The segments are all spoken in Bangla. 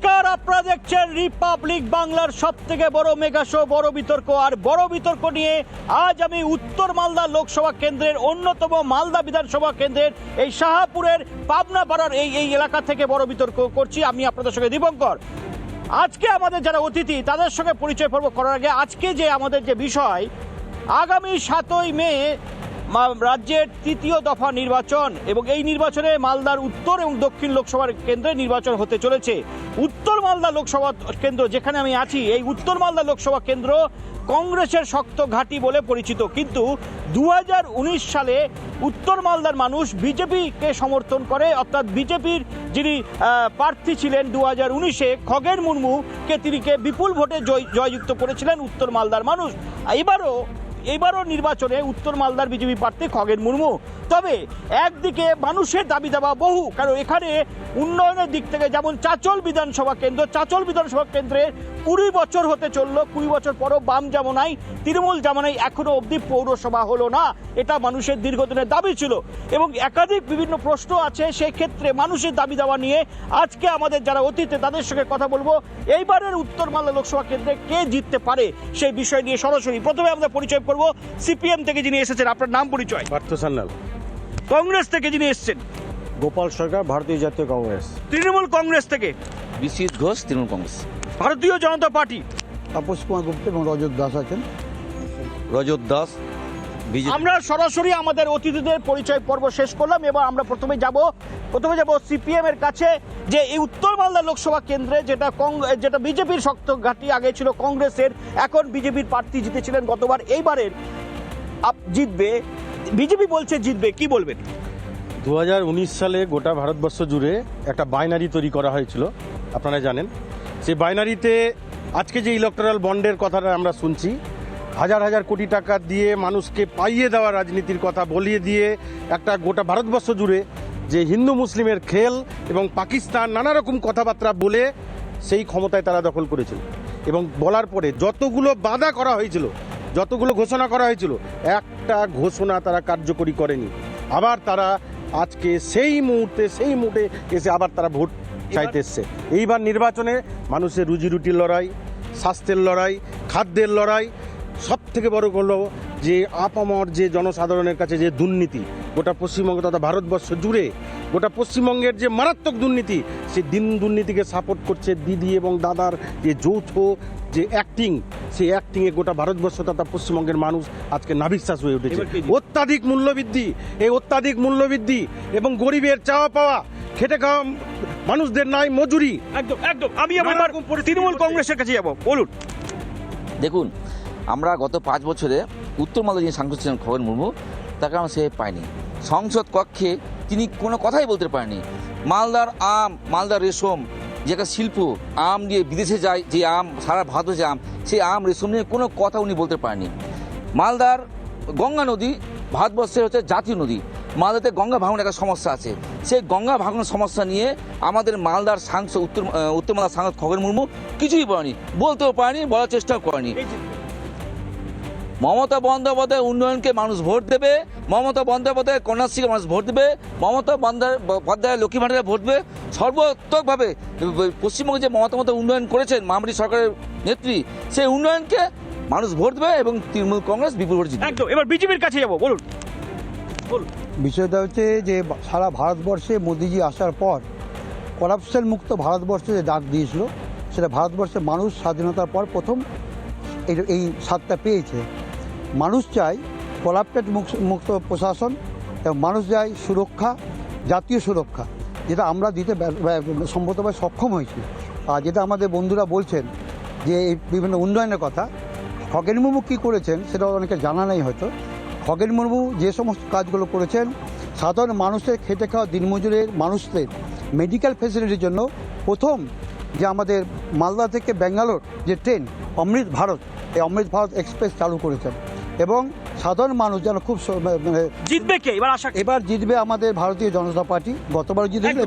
নমস্কার, আপনারা দেখছেন রিপাবলিক বাংলার সব থেকে বড় মেগা শো বড় বিতর্ক আর বড় বিতর্ক নিয়ে আজ আমি উত্তর মালদা লোকসভা কেন্দ্রের অন্যতম মালদা বিধানসভা কেন্দ্রের এই শাহাপুরের পাবনা পাড়ার এই এই এলাকা থেকে বড় বিতর্ক করছি। আমি আপনাদের সঙ্গে দীপঙ্কর। আজকে আমাদের যারা অতিথি, তাদের সঙ্গে পরিচয় পর্ব করার আগে আজকে যে আমাদের যে বিষয়, আগামী সাতই মে রাজ্যের তৃতীয় দফা নির্বাচন এবং এই নির্বাচনে মালদার উত্তর এবং দক্ষিণ লোকসভার কেন্দ্রে নির্বাচন হতে চলেছে। উত্তর মালদা লোকসভা কেন্দ্র যেখানে আমি আছি, এই উত্তর মালদা লোকসভা কেন্দ্র কংগ্রেসের শক্ত ঘাঁটি বলে পরিচিত। কিন্তু দু হাজার উনিশ সালে উত্তর মালদার মানুষ বিজেপিকে সমর্থন করে, অর্থাৎ বিজেপির যিনি প্রার্থী ছিলেন দু হাজার উনিশে, খগেন মুর্মুকে তিনিকে বিপুল ভোটে জয়, জয়যুক্ত করেছিলেন উত্তর মালদার মানুষ। এবারও এবারও নির্বাচনে উত্তর মালদার বিজেপি প্রার্থী খগেন মুর্মু। তবে একদিকে মানুষের দাবি দেওয়া বহু, কারণ এখানে উন্নয়নের দিক থেকে যেমন চাচল বিধানসভা কেন্দ্র, চাচল বিধানসভা কেন্দ্রে কুড়ি বছর হতে চলল কুড়ি বছর পরও বাম জামানাই তৃণমূল জামানাই এখনও অবধি পৌরসভা হলো না। এটা মানুষের দীর্ঘদিনের দাবি ছিল। এবং একাধিক বিভিন্ন প্রশ্ন আছে সেই ক্ষেত্রে মানুষের দাবি দেওয়া নিয়ে আজকে আমাদের যারা অতীতে তাদের সঙ্গে কথা বলব। এইবারের উত্তর মালদা লোকসভা কেন্দ্রে কে জিততে পারে সেই বিষয় নিয়ে সরাসরি প্রথমে আমরা পরিচয় করব সিপিএম থেকে যিনি এসেছেন আপনার নাম পরিচয়। পার্থ সান্যাল। কংগ্রেস থেকে যিনি এসেছেন। গোপাল সরকার ভারতীয় জাতীয় কংগ্রেস। তৃণমূল কংগ্রেস থেকে। বিশ্বজিৎ ঘোষ তৃণমূল কংগ্রেস। ভারতীয় জনতা পার্টি। তাপস কুমার গুপ্ত এবং রজত দাস আছেন। রজত দাস আমরা সরাসরি আমাদের অতিথিদের পরিচয় পর্ব শেষ করলাম। এবার আমরা প্রথমে যাব প্রথমে যাব সিপিএম এর কাছে যে এই উত্তর মালদা লোকসভা কেন্দ্রে যেটা যেটা বিজেপির শক্ত ঘাঁটি আগে ছিল কংগ্রেসের এখন বিজেপির প্রার্থী জিতেছিলেন গতবার। এইবারের আপ- জিতবে বিজেপি বলছে জিতবে কি বলবেন? দু হাজার উনিশ সালে গোটা ভারতবর্ষ জুড়ে একটা বাইনারি তৈরি করা হয়েছিল আপনারা জানেন। সেই বাইনারিতে আজকে যে ইলেকট্রাল বন্ডের কথাটা আমরা শুনছি, হাজার হাজার কোটি টাকা দিয়ে মানুষকে পাইয়ে দেওয়া রাজনীতির কথা বলিয়ে দিয়ে একটা গোটা ভারতবর্ষ জুড়ে যে হিন্দু মুসলিমের খেল এবং পাকিস্তান নানা রকম কথাবার্তা বলে সেই ক্ষমতায় তারা দখল করেছিল। এবং বলার পরে যতগুলো বাধা করা হয়েছিল, যতগুলো ঘোষণা করা হয়েছিল, একটা ঘোষণা তারা কার্যকরী করেনি। আবার তারা আজকে সেই মুহূর্তে সেই মুহূর্তে এসে আবার তারা ভোট চাইতে এসছে। এইবার নির্বাচনে মানুষের রুজি রুটির লড়াই স্বাস্থ্যের লড়াই খাদ্যের লড়াই সব থেকে বড় হলো যে আপামর যে জনসাধারণের কাছে যে দুর্নীতি গোটা পশ্চিমবঙ্গ তথা ভারতবর্ষ জুড়ে গোটা পশ্চিমবঙ্গের যে মারাত্মক দুর্নীতি সেই দিন দুর্নীতিকে সাপোর্ট করছে দিদি এবং দাদার যে যৌথ যে অ্যাক্টিং সেই অ্যাক্টিংয়ে গোটা ভারতবর্ষ তথা পশ্চিমবঙ্গের মানুষ আজকে নাবিশ্বাস হয়ে উঠেছে। অত্যাধিক মূল্যবৃদ্ধি এই অত্যাধিক মূল্যবৃদ্ধি এবং গরিবের চাওয়া পাওয়া খেটে খাওয়া মানুষদের নাই মজুরি। একদম একদম। আমি আমার রকম তৃণমূল কংগ্রেসের কাছে যাব। বলুন। দেখুন আমরা গত পাঁচ বছরে উত্তর মালদা যিনি সাংসদ ছিলেন খগেন মুর্মু তাকে আমরা সে পাইনি। সংসদ কক্ষে তিনি কোনো কথাই বলতে পারেনি মালদার আম মালদার রেশম যে একটা শিল্প আম দিয়ে বিদেশে যায় যে আম সারা ভারতে যে আম সেই আম রেশম নিয়ে কোনো কথা উনি বলতে পারেনি মালদার গঙ্গা নদী ভারতবর্ষের হচ্ছে জাতীয় নদী। মালদাতে গঙ্গা ভাঙনের একটা সমস্যা আছে। সেই গঙ্গা ভাঙনের সমস্যা নিয়ে আমাদের মালদার সাংসদ উত্তর উত্তর মালদার সাংসদ খগেন মুর্মু কিছুই বলেনি। বলতেও পারেনি বলার চেষ্টাও করেনি। মমতা বন্দ্যোপাধ্যায় উন্নয়নকে মানুষ ভোট দেবে মমতা বন্দ্যোপাধ্যায় কন্যাশ্রীকে মানুষ ভোট দেবে মমতা বন্দ্যোপাধ্যায় লক্ষ্মী ভাণ্ডারে ভোট দেবে। সর্বাত্মকভাবে পশ্চিমবঙ্গে যে মমতা মমতা উন্নয়ন করেছেন মহামারী সরকারের নেত্রী সেই উন্নয়নকে মানুষ ভোট দেবে এবং তৃণমূল কংগ্রেস বিপুল ভোট জিতবে। একদম এবার বিজেপির কাছে যাব বলুন। বিষয়টা হচ্ছে যে, সারা ভারতবর্ষে মোদিজি আসার পর করাপশন মুক্ত ভারতবর্ষে যে ডাক দিয়েছিল, সেটা ভারতবর্ষের মানুষ স্বাধীনতার পর প্রথম এই স্বাদটা পেয়েছে। মানুষ চায় করাপ্টেড মুক্ত প্রশাসন এবং মানুষ চায় সুরক্ষা, জাতীয় সুরক্ষা, যেটা আমরা দিতে সম্ভবতভাবে সক্ষম হয়েছি। আর যেটা আমাদের বন্ধুরা বলছেন যে, এই বিভিন্ন উন্নয়নের কথা খগেন মুর্মু কী করেছেন সেটা অনেকে জানা নেই হয়তো। খগেন মুর্মু যে সমস্ত কাজগুলো করেছেন সাধারণ মানুষের খেটে খাওয়া দিনমজুরের মানুষদের মেডিকেল ফেসিলিটির জন্য প্রথম যে আমাদের মালদা থেকে ব্যাঙ্গালোর যে ট্রেন অমৃত ভারত এই অমৃত ভারত এক্সপ্রেস চালু করেছেন এবং সাধারণ মানুষ যেন খুব মানে জিতবে কে? এবার আশা এবার জিতবে আমাদের ভারতীয় জনতা পার্টি গতবার জিতেছিল।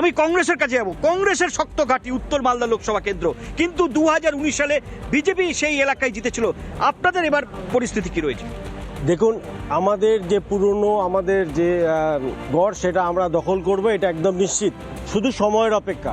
আমি কংগ্রেসের কাছে যাব। কংগ্রেসের শক্ত ঘাঁটি উত্তর মালদা লোকসভা কেন্দ্র। কিন্তু দু হাজার উনিশ সালে বিজেপি সেই এলাকায় জিতেছিল। আপনাদের এবার পরিস্থিতি কি রয়েছে? দেখুন, আমাদের যে পুরনো, আমাদের যে গড় সেটা আমরা দখল করব, এটা একদম নিশ্চিত। শুধু সময়ের অপেক্ষা।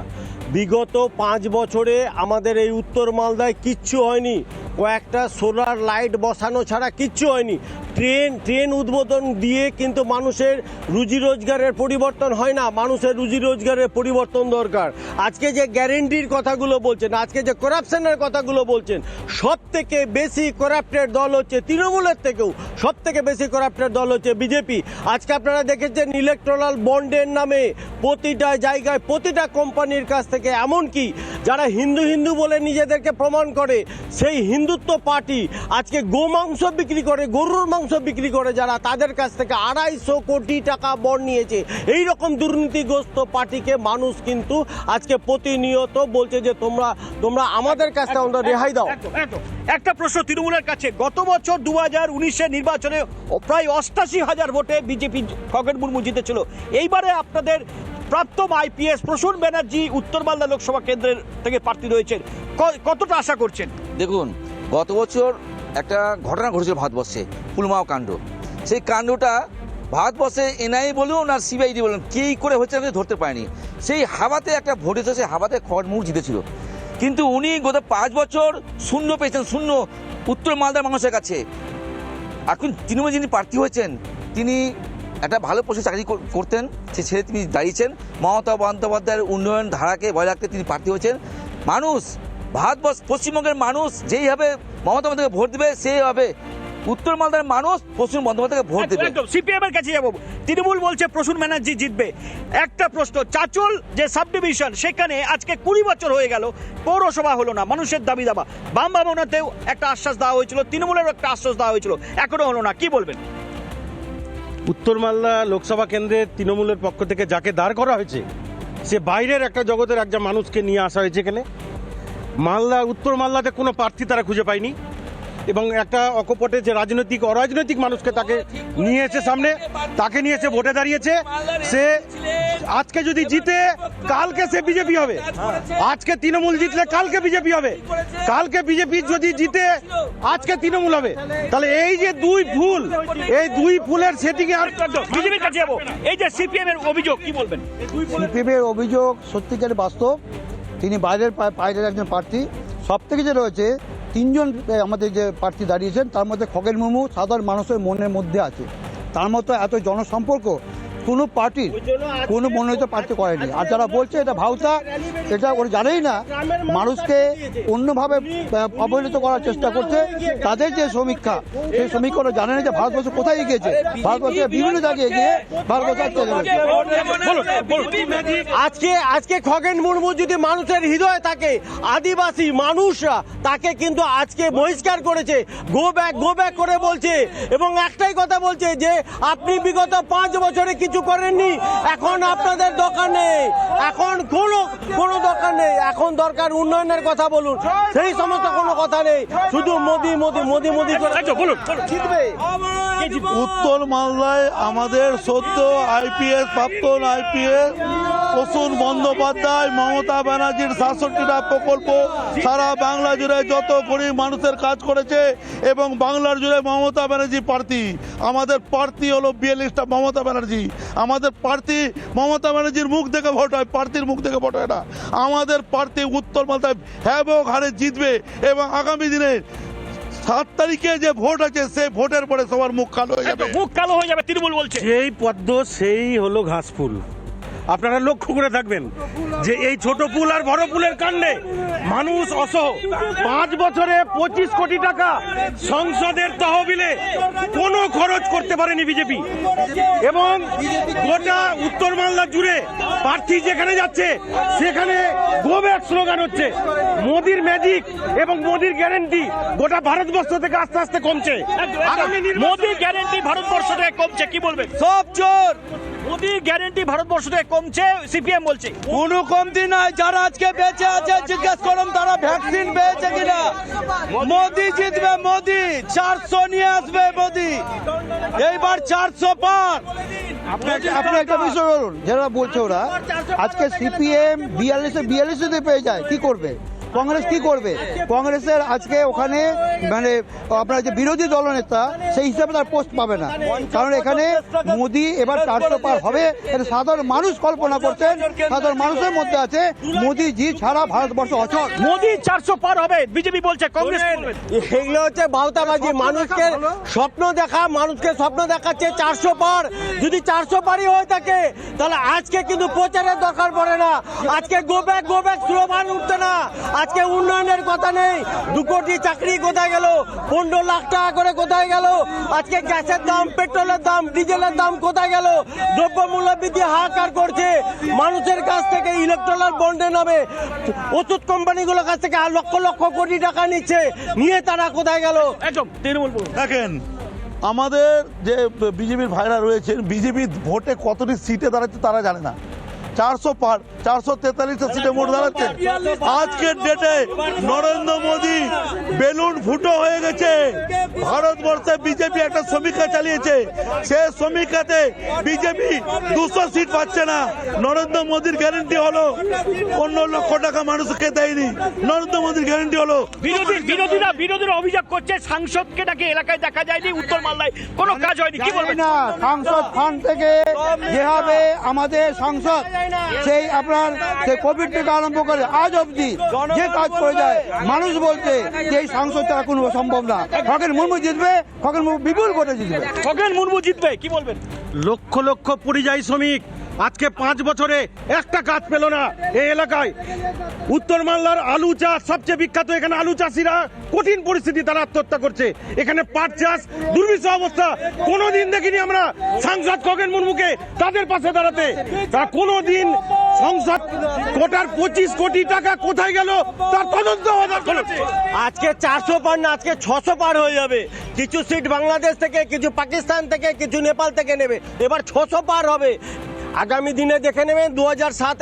বিগত পাঁচ বছরে আমাদের এই উত্তর মালদায় কিচ্ছু হয়নি। কয়েকটা সোলার লাইট বসানো ছাড়া কিচ্ছু হয়নি। ট্রেন ট্রেন উদ্বোধন দিয়ে কিন্তু মানুষের রুজি রোজগারের পরিবর্তন হয় না। মানুষের রুজি রোজগারের পরিবর্তন দরকার। আজকে যে গ্যারেন্টির কথাগুলো বলছেন, আজকে যে করাপশনের কথাগুলো বলছেন সব থেকে বেশি করাপ্টেড দল হচ্ছে তৃণমূলের থেকেও। সব থেকে বেশি করাপ্টেড দল হচ্ছে বিজেপি। আজকে আপনারা দেখেছেন ইলেকট্রাল বন্ডের নামে প্রতিটা জায়গায় প্রতিটা কোম্পানির কাছ থেকে এমনকি যারা হিন্দু হিন্দু বলে নিজেদেরকে প্রমাণ করে সেই হিন্দুত্ব পার্টি আজকে গোমাংস বিক্রি করে গরুর মাংস বিক্রি করে যারা তাদের কাছ থেকে আড়াইশো কোটি টাকা বর নিয়েছে। এই রকম দুর্নীতিগ্রস্ত পার্টিকে মানুষ কিন্তু আজকে প্রতিনিয়ত বলছে যে তোমরা তোমরা আমাদের কাছ থেকে অন্তত রেহাই দাও। একটা প্রশ্ন তৃণমূলের কাছে গত বছর দু হাজার উনিশের নির্বাচনে প্রায় অষ্টাশি হাজার ভোটে বিজেপি খগেন মুর্মু জিতেছিল। এইবারে আপনাদের প্রাপ্তম আইপিএস প্রসূন ব্যানার্জি উত্তর মালদা লোকসভা কেন্দ্রের থেকে প্রার্থী রয়েছেন। কতটা আশা করছেন? দেখুন, গত বছর একটা ঘটনা ঘটেছিল ভারতবর্ষে পুলমাও কাণ্ড। সেই কাণ্ডটা ভারতবর্ষে এনআই বলুন আর সিবিআইডি বলুন কী করে হচ্ছে ধরতে পারিনি। সেই হাওয়াতে একটা ভোট এসে সেই হাওয়াতে খড় মুখ জিতেছিল। কিন্তু উনি গত পাঁচ বছর শূন্য পেয়েছেন, শূন্য উত্তর মালদার মানুষের কাছে। এখন তৃণমূল যিনি প্রার্থী হয়েছেন, তিনি একটা ভালো পোস্টে চাকরি করতেন সে ছেড়ে তিনি দাঁড়িয়েছেন। মমতা বন্দ্যোপাধ্যায়ের উন্নয়ন ধারাকে বজায় রাখতে তিনি প্রার্থী হয়েছেন। মানুষ ভারতবর্ষ পশ্চিমবঙ্গের মানুষ যেইভাবে মমতা বন্দ্যোপাধ্যায়কে ভোট দেবে সেই হবে উত্তর মালদার মানুষ পশ্চিম বন্দ্যোপাধ্যায়কে ভোট দেবে। একদম সিপিএম এর কাছে যাব। তৃণমূল বলছে প্রসূন ব্যানার্জি জিতবে। একটা প্রশ্ন চাচল যে সাব ডিভিশন সেখানে আজকে কুড়ি বছর হয়ে গেল পৌরসভা হলো না মানুষের দাবি দাবা। বাম ভাবনাতেও একটা আশ্বাস দেওয়া হয়েছিল তৃণমূলেরও একটা আশ্বাস দেওয়া হয়েছিল এখনও হলো না কি বলবেন? উত্তর মালদা লোকসভা কেন্দ্রের তৃণমূলের পক্ষ থেকে যাকে দাঁড় করা হয়েছে, সে বাইরের একটা জগতের একজন মানুষকে নিয়ে আসা হয়েছে এখানে। মালদা, উত্তর মালদাতে কোনো প্রার্থী তারা খুঁজে পায়নি। এবং একটা অকপটে যে রাজনৈতিক অরাজনৈতিক মানুষকে তাকে নিয়ে এসে সামনে তাকে নিয়ে এসে ভোটে দাঁড়িয়েছে। সে আজকে যদি জিতে কালকে সে বিজেপি হবে। আজকে তৃণমূল জিতলে কালকে বিজেপি হবে। কালকে বিজেপি যদি জিতে আজকে তৃণমূল হবে। তাহলে এই যে দুই ফুল এই দুই ফুলের সেটিংয়ে আর বিজেপির কাছে যাব। এই যে সিপিএম এর অভিযোগ কি বলবেন? সিপিএমের অভিযোগ সত্যিকারের বাস্তব। তিনি বাইরের বাইরের একজন প্রার্থী। সব থেকে যে রয়েছে তিনজন আমাদের যে প্রার্থী দাঁড়িয়েছেন, তার মধ্যে খগেন মুর্মু সাধারণ মানুষের মনের মধ্যে আছে। তার মতো এত জনসম্পর্ক কোনো পার্টির কোনো মনোনীত প্রার্থী করেনি। আর যারা বলছে এটা ভাউতা এটা ওরা জানেই না, মানুষকে অন্যভাবে অবহেলিত করার চেষ্টা করছে। তাদের যে সমীক্ষা, সেই সমীক্ষা ওরা জানে না যে ভারতবর্ষ কোথায় এগিয়েছে। ভারতবর্ষে বিভিন্ন জায়গায় গিয়ে ভারতবর্ষ আজকে আজকে খগেন মুর্মু যদি মানুষের হৃদয়ে থাকে, আদিবাসী মানুষরা তাকে কিন্তু আজকে বহিষ্কার করেছে। গো ব্যাক গো ব্যাক করে বলছে। এবং একটাই কথা বলছে যে, আপনি বিগত পাঁচ বছরে কিছু করেননি। এখন আপনাদের দোকানে এখন কোনো কোনো দরকার নেই। এখন দরকার উন্নয়নের কথা বলুন। সেই সমস্ত কোনো কথা নেই। শুধু মোদি মোদি মোদি মোদি করে আচ্ছা বলুন? উত্তর মালদায় আমাদের সদ্য আইপিএস প্রাক্তন আইপিএস প্রসূন বন্দ্যোপাধ্যায় মমতা ব্যানার্জির সাতষট্টিটা প্রকল্প সারা বাংলা জুড়ে যত গরিব মানুষের কাজ করেছে এবং বাংলার জুড়ে মমতা ব্যানার্জি প্রার্থী। আমাদের প্রার্থী হলো বিয়াল্লিশটা মমতা ব্যানার্জি। আমাদের প্রার্থী মমতা ব্যানার্জির মুখ দেখে ভোট হয় প্রার্থীর মুখ দেখে ভোট হয় না। আমাদের প্রার্থী উত্তর মালদায় হ্যাবক হারে জিতবে এবং আগামী দিনে সাত তারিখে যে ভোট আছে সেই ভোটের পরে সবার মুখ কালো হয়ে যাবে। মুখ কালো হয়ে যাবে তৃণমূল বলছে। যেই পদ্ম সেই হলো ঘাস ফুল। আপনারা লক্ষ্য করে থাকবেন যে এই ছোট পুল আর বড় পুলের কাণ্ডে মানুষ অসহ পাঁচ বছরে পঁচিশ কোটি টাকা সংসদের তহবিলে কোনো খরচ করতে পারেনি বিজেপি। এবং গোটা উত্তর মালদা জুড়ে প্রার্থী যেখানে যাচ্ছে সেখানে গোব্যাক স্লোগান হচ্ছে মোদির ম্যাজিক এবং মোদির গ্যারেন্টি গোটা ভারতবর্ষ থেকে আস্তে আস্তে কমছে। নির্বাচনে- গ্যারেন্টি ভারতবর্ষ থেকে কমছে কি বলবেন? সব চোর মোদি গ্যারেন্টি ভারতবর্ষ থেকে কমছে সিপিএম বলছে। কোনো কমতি নাই যারা আজকে বেঁচে আছে জিজ্ঞেস করুন তারা ভ্যাকসিন পেয়েছে কিনা? মোদি জিতবে, মোদি। চারশো নিয়ে আসবে মোদি। এইবার চারশো পার। আপনি একটা বিষয় বলুন যারা বলছে ওরা, আজকে সিপিএম বিয়াল্লিশে বিয়াল্লিশে পেয়ে যায়, কি করবে? কংগ্রেস কি করবে? কংগ্রেসের আজকে ওখানে মানে আপনার যে বিরোধী দলনেতা সেই হিসাবে তার পোস্ট পাবে না। কারণ এখানে মোদি এবার চারশো পার হবে। এটা সাধারণ মানুষ কল্পনা করছেন। সাধারণ মানুষের মধ্যে আছে মোদিজি ছাড়া ভারতবর্ষ অচল। মোদি চারশো পার হবে বিজেপি বলছে কংগ্রেস এগুলো হচ্ছে বাউতাবাজি। মানুষকে স্বপ্ন দেখা মানুষকে স্বপ্ন দেখাচ্ছে চারশো পার। যদি চারশো পারই হয়ে থাকে তাহলে আজকে কিন্তু প্রচারের দরকার পড়ে না। আজকে go back go back slogan উঠতে না। আজকে উন্নয়নের কথা নেই। দু কোটি চাকরি কোথায় গেল? পনেরো লাখ টাকা করে কোথায় গেল? আজকে গ্যাসের দাম পেট্রোলের দাম ডিজেলের দাম কোথায় গেল? দ্রব্যমূল্য বৃদ্ধি হাহাকার করছে। মানুষের কাছ থেকে ইলেকট্রাল বন্ডে নামে। ওষুধ কোম্পানিগুলোর কাছ থেকে আর লক্ষ লক্ষ কোটি টাকা নিচ্ছে। নিয়ে তারা কোথায় গেল? একদম তৃণমূল দেখেন আমাদের যে বিজেপির ভাইরা রয়েছেন বিজেপি ভোটে কতটি সিটে দাঁড়াচ্ছে তারা জানে না। চারশো পার চারশো তেতাল্লিশটা সিটে ভোট দাঁড়াচ্ছে। আজকের ডেটে নরেন্দ্র মোদী বেলুন ফুটো হয়ে গেছে। ভারতবর্ষে বিজেপি একটা সমীক্ষা চালিয়েছে। সে সমীক্ষাতে বিজেপি দুশো সিট পাচ্ছে না। নরেন্দ্র মোদীর গ্যারেন্টি হলো অন্য লক্ষ টাকা মানুষকে দেয়নি। নরেন্দ্র মোদীর গ্যারেন্টি হলো বিরোধী বিরোধীরা বিরোধীরা অভিযোগ করছে সাংসদকে নাকি এলাকায় দেখা যায়নি উত্তর মালদায়। কোনো কাজ হয়নি কি বলবেন? না সাংসদ ফান্ড থেকে যেভাবে আমাদের সাংসদ সেই আপনার সেই কোভিড থেকে আরম্ভ করে আজ অবধি যে কাজ করে যায় মানুষ বলছে যে এই সাংসদ তারা কোনো সম্ভব না। খগেন মুর্মু জিতবে খগেন মুর্মু বিপুল ভোটে জিতবে। খগেন মুর্মু জিতবে কি বলবেন? লক্ষ লক্ষ পরিযায়ী শ্রমিক আজকে পাঁচ বছরে একটা কাজ পেল না এই এলাকায়। উত্তর মালদার আলু চাষ, সবচেয়ে বিখ্যাত এখানে আলু চাষিরা কঠিন পরিস্থিতি তারা আত্মহত্যা করছে। এখানে পাট চাষ দুর্বিষহ অবস্থা, কোনোদিন দেখিনি আমরা সাংসদ খগেন মুর্মুকে তাদের পাশে দাঁড়াতে। তারা কোনোদিন সংসদ কোটার পঁচিশ কোটি টাকা কোথায় গেল, তার তদন্ত আজকে চারশো পার না, আজকে ছশো পার হয়ে যাবে। কিছু সিট বাংলাদেশ থেকে, কিছু পাকিস্তান থেকে, কিছু নেপাল থেকে নেবে। এবার ছশো পার হবে। আগামী দিনে দেখে নেবেন দু হাজার সাত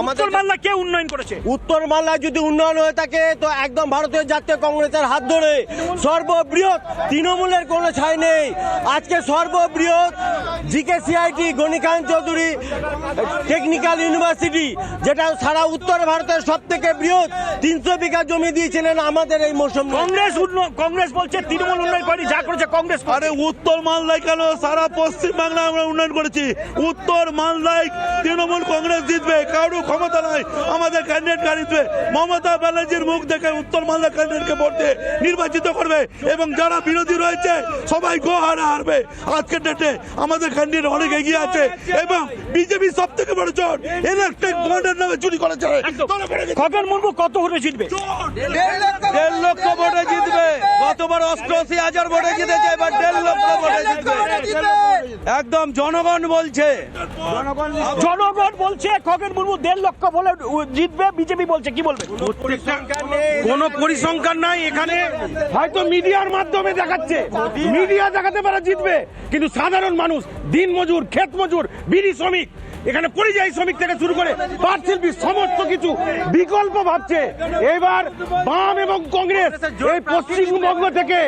আমাদের মালদা কে উন্নয়ন করেছে? উত্তর মালদায় যদি উন্নয়ন হয়ে থাকে তো একদম ভারতীয় জাতীয় কংগ্রেসের হাত ধরে সর্ববৃহৎ তৃণমূলের কোনো ছাই নেই। আজকে সর্ববৃহৎ GK CIT Ganikanta Chowdhury technical university যেটা সারা উত্তর ভারতের সব থেকে বৃহৎ তিনশো বিঘা জমি দিয়েছিলেন আমাদের এই মৌসুম কংগ্রেস কংগ্রেস বলছে তৃণমূল উন্নয়ন করেনি যা করেছে কংগ্রেস আরে উত্তর মালদায় কেন সারা পশ্চিম বাংলায় আমরা উন্নয়ন করেছি? উত্তর মালদায় তৃণমূল কংগ্রেস জিতবে কারও ক্ষমতা নাই আমাদের ক্যান্ডিডেট জিতবে মমতা ব্যানার্জির মুখ দেখে উত্তর মালদা ক্যান্ডিডেটকে ভোট দিয়ে নির্বাচিত করবে এবং যারা বিরোধী রয়েছে সবাই গো হারা হারবে। আজকের ডেটে আমাদের ক্যান্ডিডেট অনেক এগিয়ে আছে এবং বিজেপি সব থেকে বড় চোট ইলেকট্রিক বন্ডের নামে চুরি করে একদম। খগেন মুর্মু কত ভোটে জিতবে? দেড় লক্ষ ভোটে জিতবে। গতবার অষ্টআশি হাজার ভোটে জিতেছে এবার দেড় লক্ষ ভোটে জিতবে। একদম জনগণ বলছে। জনগণ বলছে খগেন মুর্মু দেড় লক্ষ বলে জিতবে বিজেপি বলছে কি বলবে? কোনো পরিসংখ্যান নাই। এখানে। হয়তো মিডিয়ার মাধ্যমে দেখাচ্ছে। মিডিয়া দেখাতে পারে জিতবে। কিন্তু সাধারণ মানুষ দিন মজুর ক্ষেত মজুর বিড়ি শ্রমিক এখানে পরিযায়ী শ্রমিক থেকে শুরু করে পাট শিল্পী সমস্ত কিছু বিকল্প ভাবছে। এবার বাম এবং কংগ্রেস এই পশ্চিমবঙ্গ থেকে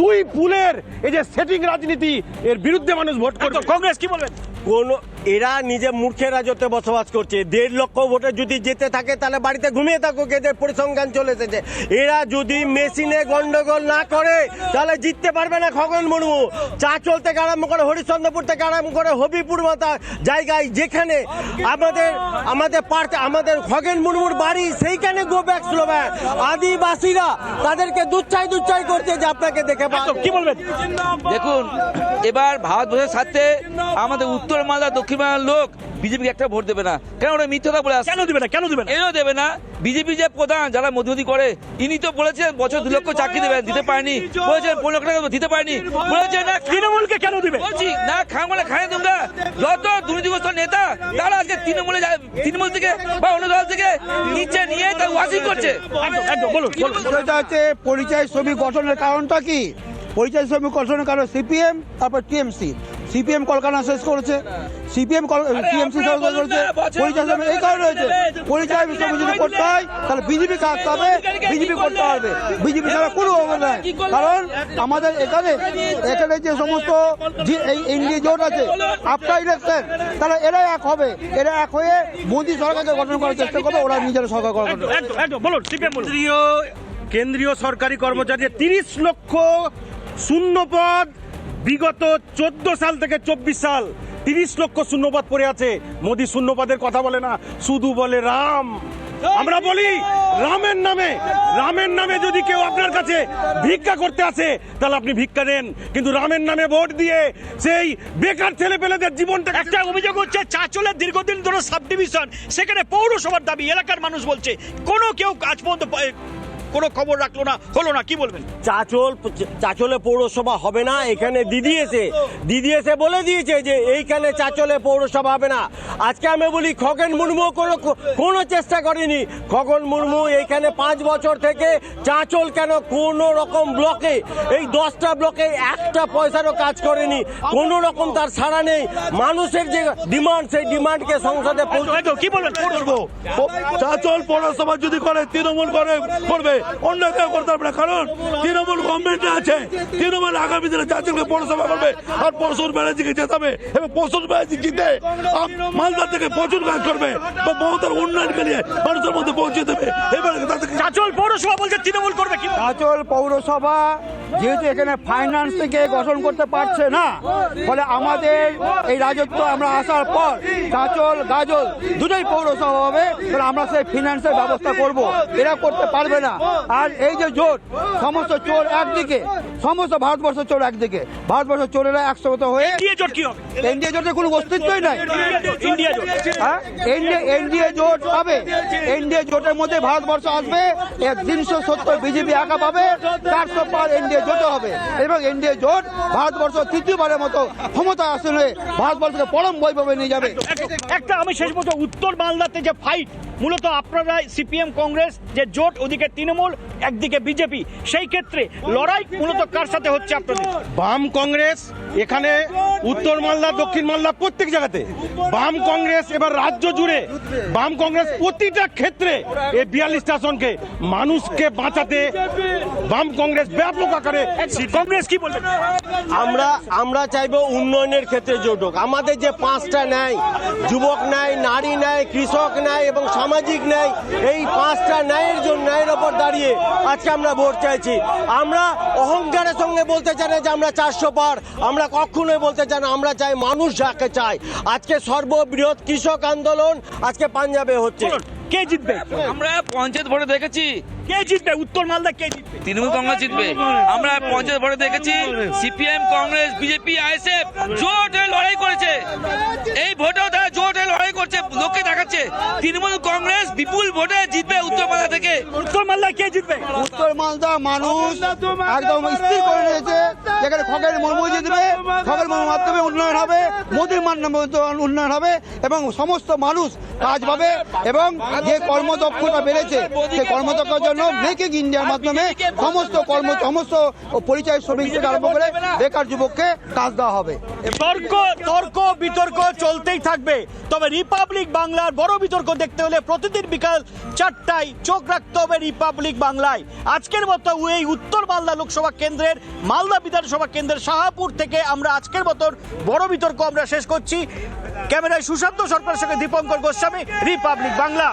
দুই পুলের এই যে সেটিং রাজনীতি এর বিরুদ্ধে মানুষ ভোট করবে। কংগ্রেস কি বলবেন? কোন এরা নিজে মূর্খের রাজত্বে বসবাস করছে। দেড় লক্ষ ভোটে যদি যেতে থাকে তাহলে বাড়িতে ঘুমিয়ে থাকুক এদের পরিসংখ্যান চলে এসেছে। এরা যদি মেশিনে গন্ডগোল না করে তাহলে জিততে পারবে না খগন মুর্মু। চা চল থেকে আরম্ভ করে হরিশ্চন্দ্রপুর থেকে আরম্ভ করে হবিপুর মতো জায়গায় যেখানে আমাদের আমাদের পার্ক আমাদের খগেন মুর্মুর বাড়ি সেইখানে গো ব্যাক স্লোভ্যান আদিবাসীরা তাদেরকে দুচ্চাই দুচ্চাই করছে যে আপনাকে দেখে কি বলবেন? দেখুন এবার ভারতবর্ষের সাথে আমাদের উত্তর মালদা দক্ষিণ লোক বিজেপিকে একটা ভোট দেবে না। কেন ওরা মিথ্যা কথা বলে কেন দিবে না? কেন দিবে না? এও দেবে না। বিজেপি যে প্রধান যারা মধ্যমতি করে ইনি তো বলেছেন বছর দু লক্ষ চাকরি দেবেন দিতে পারেনি। বলেছেন পনেরো লক্ষ টাকা দিতে পারেনি। বলেছেন না তৃণমূলকে কেন দিবে? বলছি না খায় তোমরা। যত দুর্নীতিগ্রস্ত নেতা তারা আজকে তৃণমূলে তৃণমূল থেকে বা অন্য দল থেকে নিচে নিয়ে তার ওয়াশিং করছে। বিষয়টা হচ্ছে পরিচয় শ্রমিক গঠনের কারণটা কি? পরিচয় শ্রমিক গঠনের কারণ সিপিএম তারপর টিএমসি সিপিএম কলকাতা শেষ করেছে। সিপিএম টিএমসি পরিচয় এই কারণে রয়েছে। পরিচয় সমিতি যদি করতে হয় তাহলে বিজেপি কাটতে হবে বিজেপি করতে হবে বিজেপি ছাড়া কোনো হবে না। কারণ আমাদের এখানে এখানে যে সমস্ত যে এই এনডিএ জোট আছে আফটার ইলেকশন তাহলে এরা এক হবে। এরা এক হয়ে মোদী সরকারকে গঠন করার চেষ্টা করবে ওরা নিজেরা সরকার গঠন করবে। একদম একদম বলুন সিপিএম কেন্দ্রীয় কেন্দ্রীয় সরকারি কর্মচারী তিরিশ লক্ষ শূন্য পদ বিগত চোদ্দ সাল থেকে চব্বিশ সাল। তিরিশ লক্ষ শূন্যপদ পড়ে আছে। মোদী শূন্যপদের কথা বলে না, শুধু বলে রাম। আমরা বলি, রামের নামে রামের নামে যদি কেউ আপনার কাছে ভিক্ষা করতে আসে, তাহলে আপনি ভিক্ষা দেন কিন্তু রামের নামে ভোট দিয়ে সেই বেকার ছেলে পেলেদের জীবনটা একটা অভিযোগ হচ্ছে, চাচলের দীর্ঘদিন ধরে সাব ডিভিশন সেখানে পৌরসভার দাবি, এলাকার মানুষ বলছে, কোনো কেউ আজ পর্যন্ত কোনো খবর রাখল না হলো না কি বলবেন? চাচল চাচলে পৌরসভা হবে না এখানে দিদি এসে দিদি এসে বলে দিয়েছে যে এইখানে চাচলে পৌরসভা হবে না। আজকে আমি বলি খগেন মুর্মু কোনো কোনো চেষ্টা করেনি। খগেন মুর্মু এইখানে পাঁচ বছর থেকে চাচল কেন কোনো রকম ব্লকে এই দশটা ব্লকে একটা পয়সারও কাজ করেনি। কোনো রকম তার সাড়া নেই। মানুষের যে ডিমান্ড সেই ডিমান্ডকে সংসদে পৌঁছে কি বলবেন? করব চাচল পৌরসভা যদি করে তৃণমূল করে করবে। অন্য কেউ করতে পারবে না। কারণ তৃণমূল গভর্নমেন্টে আছে। তৃণমূল আগামী দিনে পৌরসভা করবে আর ব্যানার্জিকে জেতাবে। এবং ব্যানার্জি জিতে মালদা থেকে প্রচুর কাজ করবে। বা মমতার উন্নয়নকে নিয়ে মানুষের মধ্যে পৌঁছে দেবে। এবারে চাচল পৌরসভা বলছে তৃণমূল করবে কি? পৌরসভা যেহেতু এখানে ফাইন্যান্স থেকে গঠন করতে পারছে না ফলে আমাদের এই রাজত্ব আমরা আসার পর কাচল গাজল দুটোই পৌরসভা হবে। আমরা সেই ফিনান্সের ব্যবস্থা করব। এরা করতে পারবে না। আর এই যে জোট সমস্ত চোর একদিকে সমস্ত ভারতবর্ষ চোর একদিকে। ভারতবর্ষ চোরেরা একসাথে হয়ে এনডিএ জোটের কোনো অস্তিত্বই নাই। হ্যাঁ? এনডিএ জোট পাবে। এনডিএ জোটের মধ্যে ভারতবর্ষ আসবে তিনশো সত্তর বিজেপি একা পাবে চারশো পার এনডিএ জোটে হবে। এবং এনডিএ জোট ভারতবর্ষ তৃতীয়বারের মতো ক্ষমতা আসলে ভারতবর্ষকে পরম বৈভবে নিয়ে যাবে। একটা আমি শেষ পর্যন্ত উত্তর মালদাতে যে ফাইট মূলত আপনারা সিপিএম কংগ্রেস যে জোট ওদিকে তৃণমূল একদিকে বিজেপি। সেই ক্ষেত্রে লড়াই মূলত কার সাথে হচ্ছে আপনাদের? বাম কংগ্রেস এখানে উত্তর মালদা দক্ষিণ মালদা প্রত্যেক জায়গাতে। বাম কংগ্রেস এবার রাজ্য জুড়ে। বাম কংগ্রেস প্রতিটা ক্ষেত্রে এই বিয়াল্লিশটা আসনকে মানুষকে বাঁচাতে বাম কংগ্রেস ব্যাপক আকারে কংগ্রেস কি বলবেন? আমরা আমরা চাইব উন্নয়নের ক্ষেত্রে জোট হোক। আমাদের যে পাঁচটা ন্যায় যুবক ন্যায় নারী ন্যায় কৃষক ন্যায় এবং সামাজিক ন্যায় এই পাঁচটা ন্যায়ের জন্য ন্যায়ের ওপর দাঁড়িয়ে আজকে আমরা ভোট চাইছি। আমরা অহংকারের সঙ্গে বলতে চাই না যে আমরা চারশো পার। আমরা কখনোই বলতে চাই না আমরা চাই মানুষ যাকে চাই আজকে সর্ববৃহৎ কৃষক আন্দোলন আজকে পাঞ্জাবে হচ্ছে। কে জিতবে? আমরা পঞ্চায়েত ভোটে দেখেছি কে জিতবে? উত্তর মালদা কে জিতবে? তৃণমূল কংগ্রেস জিতবে। আমরা পঞ্চায়েত ভোটে দেখেছি সিপিএম কংগ্রেস বিজেপি আইএসএফ জোট হয়ে লড়াই করেছে। এই ভোটেও তারা জোট হয়ে লড়াই করছে লোককে দেখাচ্ছে। তৃণমূল কংগ্রেস বিপুল ভোটে জিতবে উত্তর বাংলা থেকে। উত্তর মালদা কে জিতবে? উত্তর মালদা মানুষ একদম স্থির করে নিয়েছে। যেখানে খগেন মুর্মু জিতবে খগেন মুর্মুর মাধ্যমে উন্নয়ন হবে মোদীর মাধ্যমে উন্নয়ন হবে এবং সমস্ত মানুষ কাজ পাবে এবং যে কর্মদক্ষতা বেড়েছে সেই কর্মদক্ষতার জন্য মেকিং ইন্ডিয়ার মাধ্যমে সমস্ত কর্ম সমস্ত পরিচয় শ্রমিক থেকে আরম্ভ করে বেকার যুবককে কাজ দেওয়া হবে। তর্ক তর্ক বিতর্ক চলতেই থাকবে। তবে রিপাবলিক বাংলার বড় বিতর্ক দেখতে হলে প্রতিদিন বিকাল চারটায় চোখ রাখতে হবে রিপাবলিক বাংলায়। আজকের মতো এই উত্তর মালদা লোকসভা কেন্দ্রের মালদা বিধানসভা কেন্দ্রের শাহাপুর থেকে আমরা আজকের মতন বড় বিতর্ক আমরা শেষ করছি। ক্যামেরায় সুশান্ত সরকারের সঙ্গে দীপঙ্কর গোস্বামী রিপাবলিক বাংলা।